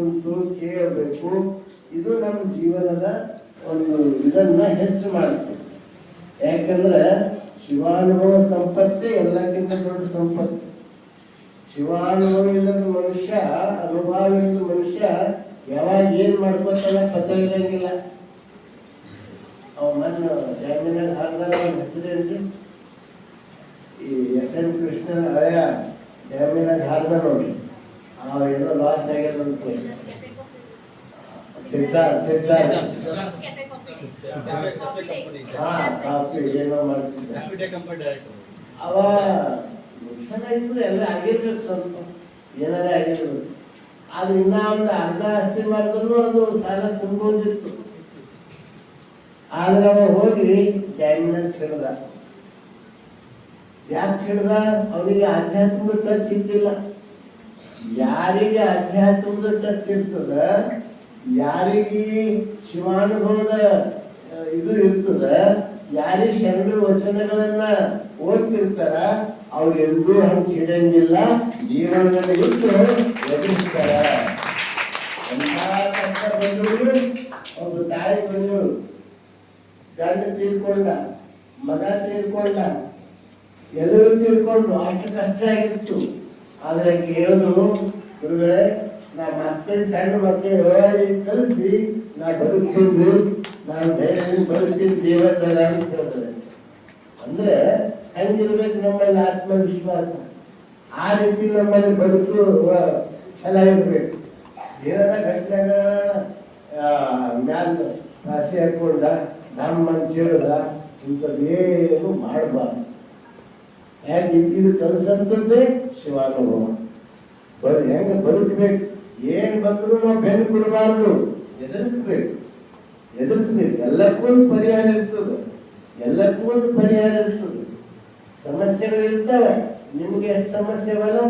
ಕುಂತು ಕೇಳಬೇಕು. ಇದು ನಮ್ಮ ಜೀವನದ ಒಂದು ಇದನ್ನ ಹೆಚ್ಚು ಮಾಡ್ತೀವಿ ಯಾಕಂದ್ರೆ ಶಿವಾನುಭವ ಸಂಪತ್ತೇ ಎಲ್ಲಕ್ಕಿಂತ ದೊಡ್ಡ ಸಂಪತ್ತು. ಶಿವಾನುಭವ ಇಲ್ಲದ ಮನುಷ್ಯ ಅನುಭವ ಇಲ್ಲದ ಮನುಷ್ಯ ಯಾವಾಗ ಏನ್ ಮಾಡ್ಕೊತಾನ ಕಥೆ ಇರಂಗಿಲ್ಲ. ಅವ ಮಣ್ಣು ಜಾಮೀನಲ್ಲಿ ಹಾಕಿದಾಗ ಹೆಸರೇನ್ರಿ? ಈ ಎಸ್ ಎನ್ ಕೃಷ್ಣನ ಹಳೆಯ ಜಾಮೀನಾಗ ಹಾರ್ದ ನೋಡ್ರಿ ಏನೋ ಲಾಸ್ ಆಗ್ಯದಂತ ಸಿದ್ಧ ಸಿದ್ಧ. ಹಾ, ಕಾಫಿ ಏನೋ ಮಾಡ್ತಿದ್ದ. ಅವ ನುಕ್ಸಾನ ಆಯ್ತು ಎಲ್ಲ ಆಗಿರ್ಬೇಕು ಸ್ವಲ್ಪ. ಏನಾರ ಆಗಿರ್ಬೇಕು ಆದ್ರೆ ಇನ್ನ ಒಂದು ಅರ್ಧ ಆಸ್ತಿ ಮಾಡಿದ್ರು ಅದು ಸಾಲ ತುಂಬೋದಿತ್ತು. ಆದ್ರೆ ಅವ ಹೋಗಿ ಡ್ಯಾಮಿನಲ್ಲಿ ಹಿಡ್ದ ಯಾಕೆ ಹಿಡ್ದ ಅವನಿಗೆ ಆಧ್ಯಾತ್ಮಿಕ ಟಚ್ ಇದ್ದಿಲ್ಲ. ಯಾರಿಗೆ ಅಧ್ಯಾತ್ಮದ ಟಚ್ ಇರ್ತದ, ಯಾರಿಗೆ ಶಿವಾನುಭವದ ಇದು ಇರ್ತದ, ಯಾರಿಗೆ ಶರಣ ವಚನಗಳನ್ನ ಓದ್ತಿರ್ತಾರ ಅವ್ರು ಎಂದೂ ಹಂಗೆ ಚಿಡಂಗಿಲ್ಲ ಜೀವನದಲ್ಲಿ ಇಟ್ಟು ಒದಗಿಸ್ತಾರ ಎಲ್ಲ ಬಂದ್ರು ಒಬ್ಬ ತಾಯಿ ಬಂದ್ರು ಗಂಡ ತೀರ್ಕೊಂಡ, ಮಗ ತೀರ್ಕೊಂಡ, ಎಲ್ಲರೂ ತೀರ್ಕೊಂಡು ಅಷ್ಟು ಕಷ್ಟ ಆಗಿತ್ತು. ಆದ್ರೆ ಕೇಳೋದು ಗುರುಗಳೇ, ನಾ ಮಕ್ಕಳು ಸಣ್ಣ ಮಕ್ಕಳು ಕಲಿಸಿ ನಾ ಬದುಕ್ತೀನಿ ನಾನು ಧೈರ್ಯ ಬದುಕ್ತೀನಿ ದೇವತರ ಅಂತ ಹೇಳ್ತಾರೆ. ಅಂದ್ರೆ ಹೆಂಗಿರ್ಬೇಕು ನಮ್ಮಲ್ಲಿ ಆತ್ಮವಿಶ್ವಾಸ. ಆ ರೀತಿ ನಮ್ಮಲ್ಲಿ ಬದುಕು ಛಲ ಇರ್ಬೇಕು ಏನಾರ ಕಷ್ಟಗಳ ಮ್ಯಾಲ ಕಾಸಿ ಹಾಕೊಂಡ ನಮ್ಮ ಚೇಳದ ಇಂಥದ್ದೇನು ಮಾಡಬಾರ್ದು. ಹೇಗೆ ಇದು ಅಂತಂದೇ ಶಿವಾನುಭವ. ಬರೀ ಹೆಂಗೆ ಬದುಕಬೇಕು? ಏನ್ ಬಂದ್ರು ನಾವು ಬೆನ್ನು ಕೊಡಬಾರ್ದು ಎದುರಿಸ್ಬೇಕು. ಎದುರಿಸ್ಬೇಕು. ಎಲ್ಲಕ್ಕೂ ಒಂದು ಪರಿಹಾರ ಇರ್ತದೆ. ಎಲ್ಲಕ್ಕೂ ಒಂದು ಪರಿಹಾರ ಇರ್ತದೆ. ಸಮಸ್ಯೆಗಳು ಇರ್ತವೆ. ನಿಮ್ಗೆ ಸಮಸ್ಯೆ ಸಮಸ್ಯೆವಲ್ಲ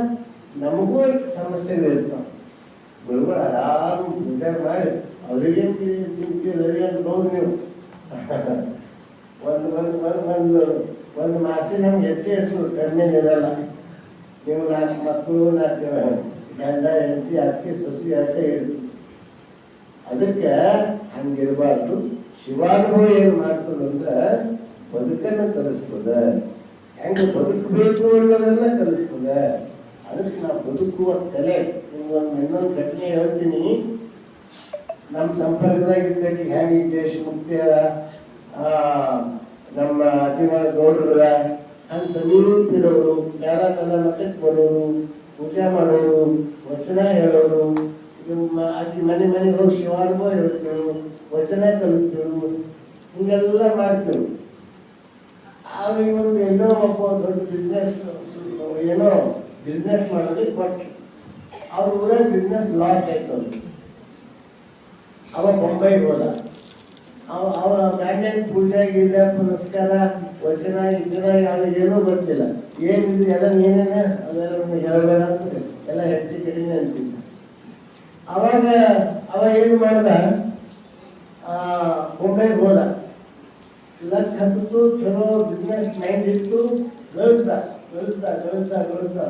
ನಮಗೂ ಸಮಸ್ಯೆಗಳು ಇರ್ತಾವೆ. ಗುರುಗಳು ಆರಾಮ ವಿಚಾರ ಮಾಡಿ, ಅವರಿಗೆ ಚಿಂತೆ ಅನ್ಬೋದು ನೀವು. ಒಂದು ಒಂದು ಒಂದು ಒಂದು ಒಂದು ಮಾಸಿ ನಮ್ಗೆ ಹೆಚ್ಚು ಹೆಚ್ಚು ಕಡಿಮೆ ಇರಲ್ಲ. ನೀವು ನಾಲ್ಕು ಮಕ್ಕಳು, ನಾಲ್ಕು ಗಂಡ, ಹೆಂಡತಿ, ಅಕ್ಕಿ, ಸೊಸಿ ಅಂತ ಹೇಳ್ತೀವಿ ಅದಕ್ಕೆ ಹಂಗಿರಬಾರ್ದು. ಶಿವಾನುಭವ ಏನು ಮಾಡ್ತದಂದ್ರೆ ಬದುಕನ್ನು ಕಲಿಸ್ತದ. ಹೆಂಗೆ ಬದುಕಬೇಕು ಅನ್ನೋದನ್ನ ಕಲಿಸ್ತದ. ಅದಕ್ಕೆ ನಾವು ಬದುಕುವ ಕಲೆ. ನಿಮ್ಗೊಂದು ಇನ್ನೊಂದು ಘಟನೆ ಹೇಳ್ತೀನಿ. ನಮ್ಮ ಸಂಪರ್ಕದಾಗ ಇದ್ದಕ್ಕೆ ಹೆಂಗೆ ದೇಶ ಮುಕ್ತಿಯರ ನಮ್ಮ ಅತಿಮಾಳ ಗೌಡ್ರ ಅಲ್ಲಿ ಸಮೀಪಿರೋರು ಯಾರ ಕಲ್ಲ ಮಠಕ್ಕೆ ಬರೋರು, ಪೂಜೆ ಮಾಡೋರು, ವಚನ ಹೇಳೋರು ಇದು ಅಜ್ಜಿ ಮನೆ ಮನೆಗೆ ಹೋಗಿ ಶಿವಾನುಭವ ಹೇಳ್ತೇವೆ ವಚನ ಕಲಿಸ್ತೇವೆ ಹಿಂಗೆಲ್ಲ ಮಾಡ್ತೇವೆ ಆಮೇಲೆ ಒಂದು ಎಲ್ಲೋ ಒಬ್ಬ ದೊಡ್ಡ ಬಿಸ್ನೆಸ್ ಏನೋ ಬಿಸ್ನೆಸ್ ಮಾಡೋದಕ್ಕೆ ಕೊಟ್ಟು ಅವ್ರ ಊರಲ್ಲಿ ಬಿಸ್ನೆಸ್ ಲಾಸ್ ಆಯ್ತು ಅವ್ರಿಗೆ ಅವ ಬೊಂಬೈಗೆ ಹೋದ. ಅವ ಅವ ಬ್ಯಾಂಡನ್ ಪೂಜೆ ಗೀಜೆ ಪುರಸ್ಕಾರ ವಚನ ಗಿಚನ ಯಾವ ಏನೂ ಗೊತ್ತಿಲ್ಲ. ಏನಿದು ಎಲ್ಲ ಏನೇನ? ಅದೆಲ್ಲ ಒಂದು ಹೇಳಬೇಡ ಅಂತ ಎಲ್ಲ ಹೆಚ್ಚು ಕಡಿಮೆ ಅಂತಿಲ್ಲ ಅವಾಗ ಅವ ಏನು ಮಾಡ್ದ? ಆ, ಬೊಂಬೈಗೆ ಹೋದ. ಲಕ್ ಹತ್ತಿತು ಚಲೋ ಬಿಸ್ನೆಸ್ ಮೈಂಡ್ ಇತ್ತು ಗಳಿಸ್ದ. ಗಳಿಸ್ದ ಗಳಿಸ್ದ ಗಳಿಸ್ದ.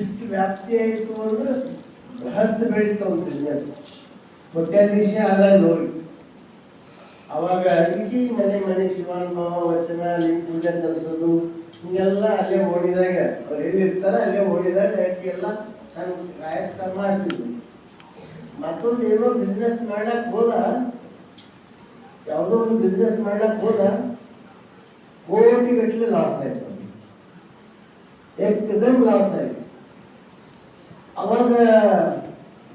ಇಷ್ಟು ವ್ಯಾಪ್ತಿ ಆಯಿತು ಅಂದ್ರೆ ಬೃಹತ್ ಬೆಳೀತು ಒಂದು ಬಿಸ್ನೆಸ್ ಕೋಟ್ಯಾಧೀಶ ಆದಾಗ ನೋಡಿ. ಅವಾಗ ಅಡುಗೆ ಮನೆ ಮನೆ ಶಿವಾನುಭವ ವಚನ ಲಿಂಗ ಪೂಜೆ ಕಲಿಸೋದು, ಹಿಂಗೆಲ್ಲ ಅಲ್ಲೇ ಓಡಿದಾಗ, ಅವ್ರು ಎಲ್ಲಿ ಇರ್ತಾರ ಅಲ್ಲೇ ಓಡಿದಾಗ ಎಲ್ಲ ತನ್ನ ಕಾಯಕ ಮಾಡ್ತಿದ್ವಿ ಮತ್ತೊಂದು ಏನೋ ಬಿಸ್ನೆಸ್ ಮಾಡಕ್ ಹೋದ, ಯಾವುದೋ ಒಂದು ಬಿಸ್ನೆಸ್ ಮಾಡಕ್ ಹೋದ, ಕೋಟಿ ಗಟ್ಟಲೆ ಲಾಸ್ ಆಯ್ತು. ಏಕದಮ್ ಲಾಸ್ ಆಯ್ತು. ಅವಾಗ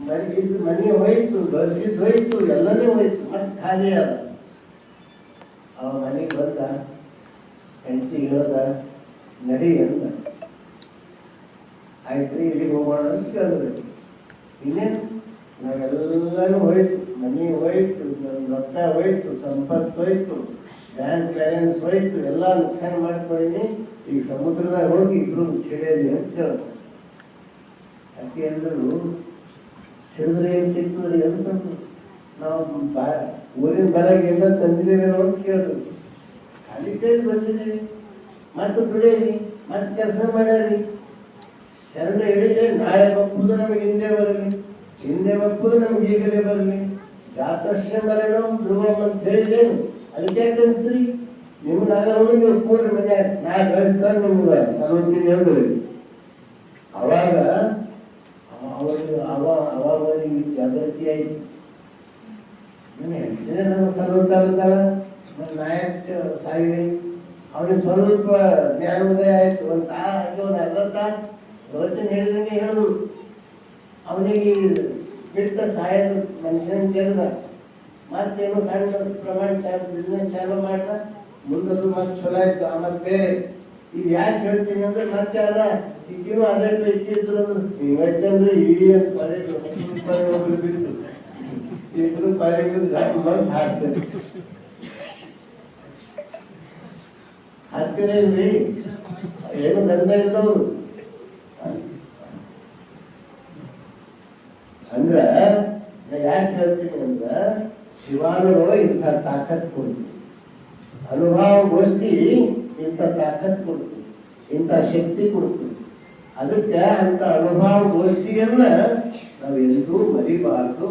ಮನೆ ಮನೆ ಹೋಯ್ತು ಬಸ್ಸಿದ್ದು ಹೋಯ್ತು, ಎಲ್ಲನೇ ಹೋಯ್ತು, ಮತ್ತೆ ಖಾಲಿ ಅದ ಅವ ಮನೆಗೆ ಬಂದ, ಹೆಂಡತಿ ಹೇಳ್ದ, ನಡಿ ಅಂತ ಆಯ್ತು ಇಲ್ಲಿಗೆ ಹೋಗೋಣ ಅಂತ ಕೇಳಿದ್ರೆ. ಇನ್ನೇನು? ನಾವೆಲ್ಲನೂ ಹೋಯ್ತು. ಮನೆ ಹೋಯ್ತು ನನ್ನ ರೊಕ್ಕ ಹೋಯ್ತು, ಸಂಪತ್ತು ಹೋಯ್ತು, ಬ್ಯಾಂಕ್ ಬ್ಯಾಲೆನ್ಸ್ ಹೋಯ್ತು, ಎಲ್ಲ ನುಕ್ಸಾನ ಮಾಡ್ಕೊಂಡಿ ಈಗ ಸಮುದ್ರದಾಗ ಹೋಗಿ ಇಬ್ರು ಚಿಡಿಯಲಿ ಅಂತ ಕೇಳಿದ್ರು. ಯಾಕೆ ಅಂದ್ರು ಚಿಡಿದ್ರೆ ಏನು ಸಿಗ್ತದ್ರಿ ಅಂತಂದ್ರು. ನಾವು ಬಾ ಊರಿನ ಬರಗೆ ಎಲ್ಲ ತಂದಿದ್ದೇವೆ ಅಂತ ಕೇಳಿದ್ರು. ಖಾಲಿ ಕೈಲಿ ಬಂದಿದ್ದೀವಿ. ಮತ್ತೆ ಬಿಡೇರಿ, ಮತ್ತೆ ಕೆಲಸ ಮಾಡ್ಯಾರಿ. ಶರಣ ಹೇಳಿದ್ರೆ ನಾಳೆ ಬಪ್ಪುದು ನಮಗೆ ಹಿಂದೆ ಬರಲಿ. ಹಿಂದೆ ಬಪ್ಪುದು ನಮ್ಗೆ ಈಗಲೇ ಬರಲಿ. ಜಾತಸ್ಯ ಮರಣೋ ಧ್ರುವಂ ಅಂತ ಹೇಳಿದ್ದೇನು. ಅದಕ್ಕೆ ಯಾಕೆ ಕಲಿಸ್ತೀರಿ ನಿಮ್ಗೆ ಆಗಲ್ಲ ನೀವು ಕೂಡ್ರಿ ಮನೆ. ನಾ ಕಳಿಸ್ತಾನೆ ನಿಮ್ಗೆ. ಸಲೋತೀನಿ ಅಂದ್ರೆ ಅವಾಗ ಅವಾಗ ಅವ ಅವಾಗ ಈ ಜಾಗೃತಿ ಆಯ್ತು. ಸಲೋತಾಳ ನಾಯಕ್ ಸಾಯಿಲಿ ಅವನಿಗೆ ಸ್ವಲ್ಪ ಜ್ಞಾನೋದಯ ಆಯ್ತು. ಒಂದು ತಾಸು ಒಂದು ಅರ್ಧ ತಾಸು ಯೋಚನೆ ಹೇಳಿದಂಗೆ ಹೇಳಿದ್ರು ಅವನಿಗೆ ಬಿಟ್ಟ ಸಾಯದ ಮನುಷ್ಯನ ತೆರೆದ ಮತ್ತೇನು ಸಣ್ಣ ಪ್ರಮಾಣ ಬಿಸ್ನೆಸ್ ಚಾಲು ಮಾಡ್ದ. ಮುಂದದು ಮತ್ತೆ ಚಲೋ ಆಯ್ತು ಆಮೇಲೆ ಬೇರೆ. ಈಗ ಯಾಕೆ ಹೇಳ್ತೀನಿ ಅಂದ್ರೆ ಮತ್ತೆ ಅಲ್ಲ ಈಗಿನೂ ಅದೇ ಇಟ್ಟಿದ್ರು ಅಂದ್ರೆ ಇವತ್ತಂದ್ರೆ ಈ ಒಬ್ರು ಬಿಟ್ಟು ಇಬ್ರು ಪಾಲಿಗೆ ಬಂದು ಹಾಕ್ತಾರೆ ಹಾಕ್ತೀರ ಇಲ್ರಿ ಏನು ಗಂಧ ಇದ್ದವ್ರು ಅಂದ್ರ ಯಾಕೆ ಹೇಳ್ತೀನಿ ಅಂದ್ರ ಶಿವಾನುಭವ ಇಂಥ ತಾಕತ್ ಕೊಡ್ತೀವಿ ಅನುಭವ ಗೋಷ್ಠಿ ಇಂಥ ತಾಕತ್ ಕೊಡ್ತೀವಿ ಇಂಥ ಶಕ್ತಿ ಕೊಡ್ತೀವಿ ಅದಕ್ಕೆ ಅಂತ ಅನುಭವ ಗೋಷ್ಠಿಯನ್ನ ನಾವು ಎಂದೂ ಮರಿಬಾರ್ದು.